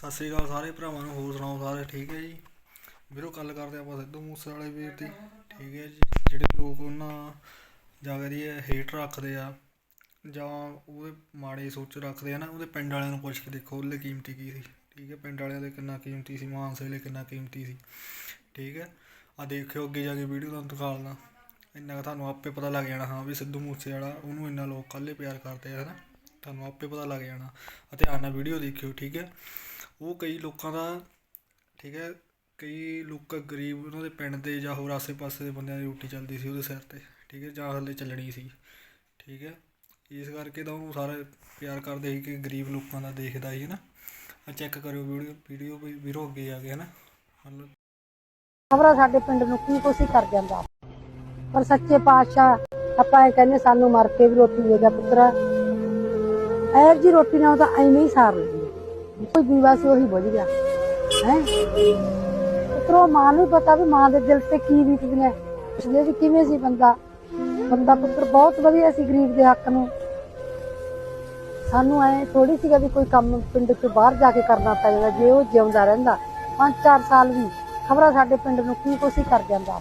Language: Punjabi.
ਸਤਿ ਸ੍ਰੀ ਅਕਾਲ ਸਾਰੇ ਭਰਾਵਾਂ ਨੂੰ, ਹੋਰ ਸੁਣਾਓ ਸਾਰੇ, ਠੀਕ ਹੈ ਜੀ? ਵੀਰੋ, ਗੱਲ ਕਰਦੇ ਆਪਾਂ ਸਿੱਧੂ ਮੂਸੇ ਵਾਲੇ ਵੀਰ ਦੀ, ਠੀਕ ਹੈ ਜੀ? ਜਿਹੜੇ ਲੋਕ ਉਹਨਾਂ ਜਾਗਦੀ ਦੀ ਹੇਟ ਰੱਖਦੇ ਆ, ਜਾਂ ਉਹਦੇ ਮਾੜੇ ਸੋਚ ਰੱਖਦੇ ਆ ਨਾ, ਉਹਦੇ ਪਿੰਡ ਵਾਲਿਆਂ ਨੂੰ ਪੁੱਛ ਕੇ ਦੇਖੋ, ਉਹਦੇ ਕੀਮਤੀ ਕੀ ਸੀ? ਠੀਕ ਹੈ, ਪਿੰਡ ਵਾਲਿਆਂ ਦੇ ਕਿੰਨਾ ਕੀਮਤੀ ਸੀ, ਮਾਨਸੇ ਲਈ ਕਿੰਨਾ ਕੀਮਤੀ ਸੀ? ਠੀਕ ਹੈ? ਆ ਦੇਖਿਓ ਅੱਗੇ ਜਾ ਕੇ ਵੀਡੀਓ ਤੁਹਾਨੂੰ ਦਿਖਾਲਣਾ ਇੰਨਾ ਕੁ ਤੁਹਾਨੂੰ ਆਪੇ ਪਤਾ ਲੱਗ ਜਾਣਾ, ਹਾਂ ਵੀ ਸਿੱਧੂ ਮੂਸੇ ਵਾਲਾ ਉਹਨੂੰ ਇੰਨਾ ਲੋਕ ਕੱਲੇ ਪਿਆਰ ਕਰਦੇ ਆ ਹਨਾ ਤੁਹਾਨੂੰ ਆਪੇ ਪਤਾ ਲੱਗ ਜਾਣਾ। ਅਤੇ ਧਿਆਨ ਨਾਲ ਵੀਡੀਓ ਦੇਖਿਓ, ਠੀਕ ਹੈ? ਉਹ ਕਈ ਲੋਕਾਂ ਦਾ, ਠੀਕ ਹੈ, ਕਈ ਲੋਕ ਗਰੀਬ ਉਹਨਾਂ ਦੇ ਪਿੰਡ ਦੇ ਜਾਂ ਹੋਰ ਆਸੇ-ਪਾਸੇ ਦੇ ਬੰਦਿਆਂ ਦੀ ਰੋਟੀ ਚੱਲਦੀ ਸੀ ਉਹਦੇ ਸਿਰ ਤੇ, ਠੀਕ ਹੈ, ਜਾਂ ਹਲੇ ਚੱਲਣੀ ਸੀ, ਠੀਕ ਹੈ। ਇਸ ਕਰਕੇ ਤਾਂ ਉਹ ਸਾਰੇ ਪਿਆਰ ਕਰਦੇ ਸੀ ਕਿ ਗਰੀਬ ਲੋਕਾਂ ਦਾ ਦੇਖਦਾ ਸੀ ਨਾ ਆ ਚੈੱਕ ਕਰਿਓ ਵੀਡੀਓ ਵੀਡੀਓ ਵੀ ਵੀਰੋ ਅੱਗੇ ਆ ਕੇ ਹਨਾ। ਮਤਲਬ ਖਬਰਾਂ ਸਾਡੇ ਪਿੰਡ ਨੂੰ ਕੀ ਕੁਛ ਹੀ ਕਰ ਜਾਂਦਾ। ਪਰ ਸੱਚੇ ਪਾਤਸ਼ਾਹ, ਆਪਾਂ ਇਹ ਕਹਿੰਦੇ ਸਾਨੂੰ ਮਰ ਕੇ ਵੀ ਰੋਟੀ ਦੇ ਗਿਆ ਪੁੱਤਰਾ। ਐਰ ਜੀ ਰੋਟੀ ਨਾਲ ਤਾਂ ਐਵੇਂ ਹੀ ਸਾਰ ਲਈ ਕੋਈ ਦੀਵਾ ਸੀ, ਉਹੀ ਬੁਝ ਗਿਆ। ਹੈ? ਪੁੱਤਰੋ ਮਾਂ ਨੂੰ ਪਤਾ ਵੀ ਮਾਂ ਦੇ ਦਿਲ ਤੇ ਕੀ ਬੀਤਦੀਆਂ ਪੁੱਛਦੇ ਵੀ ਕਿਵੇਂ ਸੀ ਬੰਦਾ? ਬੰਦਾ ਪੁੱਤਰ ਬਹੁਤ ਵਧੀਆ ਸੀ ਗਰੀਬ ਦੇ ਹੱਕ ਨੂੰ। ਸਾਨੂੰ ਐ ਥੋੜੀ ਸੀਗਾ ਵੀ ਕੋਈ ਕੰਮ ਪਿੰਡ ਤੋਂ ਬਾਹਰ ਜਾ ਕੇ ਕਰਨਾ ਪੈ ਜਾਂਦਾ, ਜੇ ਉਹ ਜਿਉਂਦਾ ਰਹਿੰਦਾ। 5-4 ਸਾਲ ਵੀ ਖਬਰਾਂ ਸਾਡੇ ਪਿੰਡ ਨੂੰ ਕੀ ਕੁਛ ਹੀ ਕਰ ਜਾਂਦਾ।